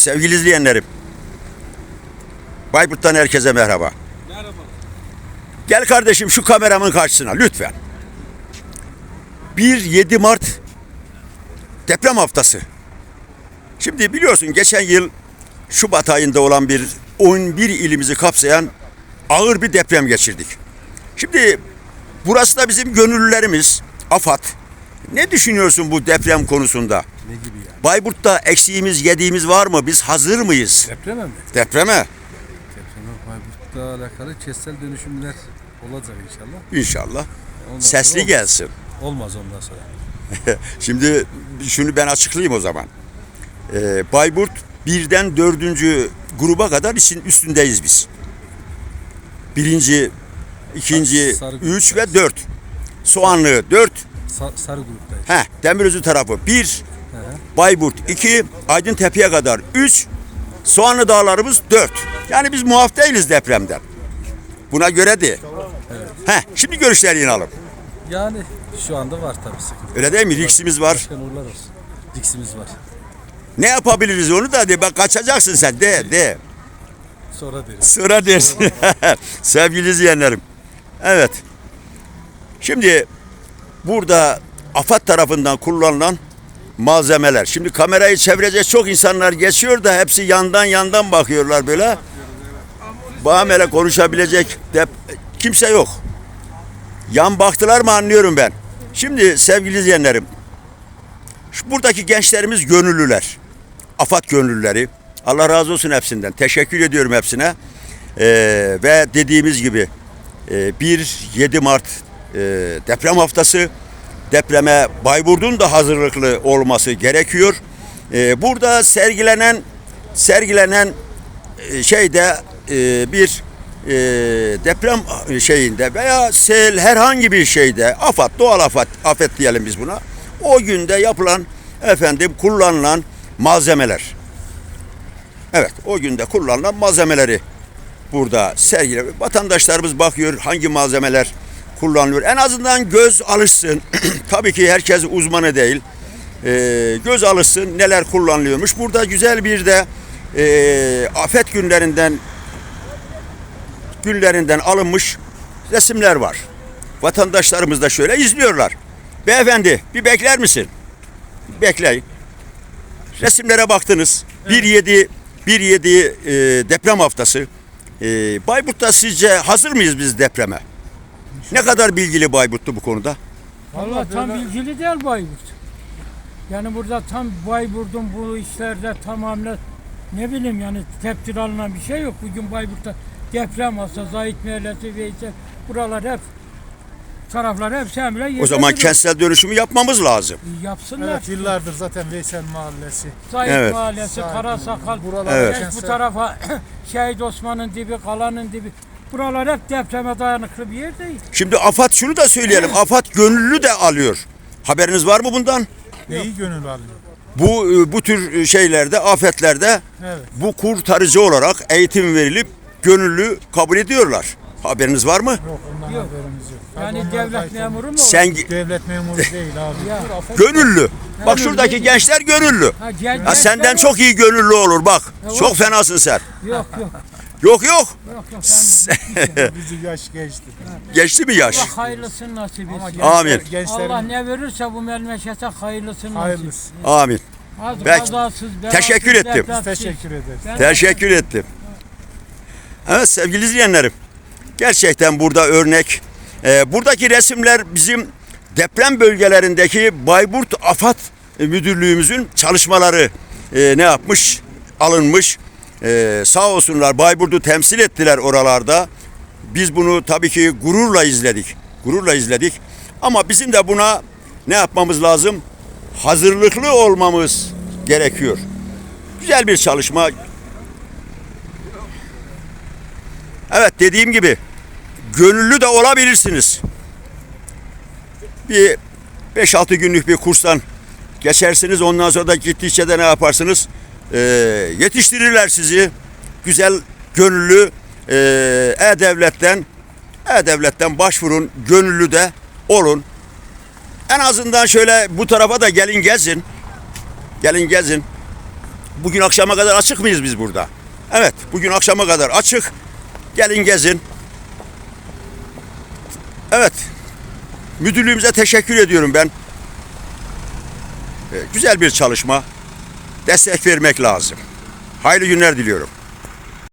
Sevgili izleyenlerim. Bayburt'tan herkese merhaba. Merhaba. Gel kardeşim şu kameramın karşısına lütfen. 1-7 Mart deprem haftası. Şimdi biliyorsun geçen yıl Şubat ayında olan bir 11 ilimizi kapsayan ağır bir deprem geçirdik. Şimdi burası da bizim gönüllülerimiz AFAD. Ne düşünüyorsun bu deprem konusunda? Ne gibi? Bayburt'ta eksiğimiz, yediğimiz var mı? Biz hazır mıyız Depreme mi? depreme? Depreme Bayburt'la alakalı kestel dönüşümler olacak inşallah. İnşallah. Ondan Sesli gelsin. Olmaz ondan sonra. Şimdi şunu ben açıklayayım o zaman. Ee, Bayburt birden dördüncü gruba kadar için üstündeyiz biz. Birinci, ikinci, Sarı üç ve dört. Soğanlı dört. Sa- sarı gruptayız. Heh, Demirözü tarafı bir. Bayburt iki. Aydıntepe'ye kadar üç. Soğanlı dağlarımız dört. Yani biz muaf değiliz depremden. Buna göre de. Heh, şimdi görüşlerini alalım. Yani şu anda var tabii sıkıntı. Öyle değil mi? Riksimiz var. Başkan uğurlar olsun. Diksimiz var. Ne yapabiliriz onu da de bak kaçacaksın sen de de. Sonra deriz. Sıra dersin. Sevgili izleyenlerim. Evet. Şimdi burada AFAD tarafından kullanılan malzemeler. Şimdi kamerayı çevirecek çok insanlar geçiyor da hepsi yandan yandan bakıyorlar böyle. Bahamele konuşabilecek de kimse yok. Yan baktılar mı anlıyorum ben. Şimdi sevgili izleyenlerim. Buradaki gençlerimiz gönüllüler. AFAD gönüllüleri. Allah razı olsun hepsinden. Teşekkür ediyorum hepsine. Ee, ve dediğimiz gibi e, 1-7 Mart e, deprem haftası. Depreme Bayburt'un da hazırlıklı olması gerekiyor. Ee, burada sergilenen sergilenen e, şeyde e, bir e, deprem şeyinde veya sel herhangi bir şeyde afat doğal afet afet diyelim biz buna. O günde yapılan efendim kullanılan malzemeler. Evet o günde kullanılan malzemeleri burada sergile. Vatandaşlarımız bakıyor hangi malzemeler kullanılıyor. En azından göz alışsın. Tabii ki herkes uzmanı değil. Ee, göz alışsın neler kullanılıyormuş. Burada güzel bir de e, afet günlerinden günlerinden alınmış resimler var. Vatandaşlarımız da şöyle izliyorlar. Beyefendi bir bekler misin? Bekleyin. Resimlere baktınız. 1.7 1.7 e, deprem haftası. E, Bayburt'ta sizce hazır mıyız biz depreme? Ne kadar bilgili Bayburtlu bu konuda? Valla tam bilgili değil Bayburt. Yani burada tam Bayburt'un bu işlerde tamamen ne bileyim yani tepkir alınan bir şey yok. Bugün Bayburt'ta deprem olsa Zahit Mahallesi Veysel buralar hep taraflar hep emre O zaman kentsel dönüşümü yapmamız lazım. yapsınlar. Evet yıllardır zaten Veysel Mahallesi. Zahit Evet. Mahallesi, Sahil. Karasakal, Buralar Evet. bu tarafa Şehit Osman'ın dibi, Kalan'ın dibi. Buralar hep depreme dayanıklı bir yer değil. Şimdi AFAD şunu da söyleyelim. AFAD gönüllü de alıyor. Haberiniz var mı bundan? Neyi gönül alıyor? Bu e, bu tür şeylerde, afetlerde Evet. bu kurtarıcı olarak eğitim verilip gönüllü kabul ediyorlar. Haberiniz var mı? Yok ondan Yok. haberimiz yok. Yani onlar devlet memuru mu? Sen Devlet memuru değil abi. Ya. gönüllü. Bak şuradaki gençler gönüllü. Ha, gel- Ha, senden gençler çok iyi gönüllü olur bak. Evet. Çok fenasın sen. Yok yok. Yok yok. Yok yok. Sen Bizi yaş geçti. Geçti mi yaş? Allah hayırlısını nasip etsin. Amin. Gençlerin Allah ne verirse bu memlekete hayırlısını nasip hayırlısı. Amin. Az Peki. kazasız, Teşekkür ettim. Teşekkür ederiz. Ben- Teşekkür ettim. Evet sevgili izleyenlerim. Gerçekten burada örnek. e, buradaki resimler bizim deprem bölgelerindeki Bayburt Afat Müdürlüğümüzün çalışmaları e, ne yapmış? Alınmış. E, sağ olsunlar Bayburt'u temsil ettiler oralarda. Biz bunu tabii ki gururla izledik. Gururla izledik. Ama bizim de buna ne yapmamız lazım? Hazırlıklı olmamız gerekiyor. Güzel bir çalışma, Evet dediğim gibi gönüllü de olabilirsiniz. Bir 5-6 günlük bir kurstan geçersiniz ondan sonra da gittikçe de ne yaparsınız? Ee, yetiştirirler sizi. Güzel gönüllü ee, E-Devlet'ten E-Devlet'ten başvurun. Gönüllü de olun. En azından şöyle bu tarafa da gelin gezin. Gelin gezin. Bugün akşama kadar açık mıyız biz burada? Evet, bugün akşama kadar açık. Gelin gezin. Evet. Müdürlüğümüze teşekkür ediyorum ben. Ee, Güzel bir çalışma. Destek vermek lazım. Hayırlı günler diliyorum.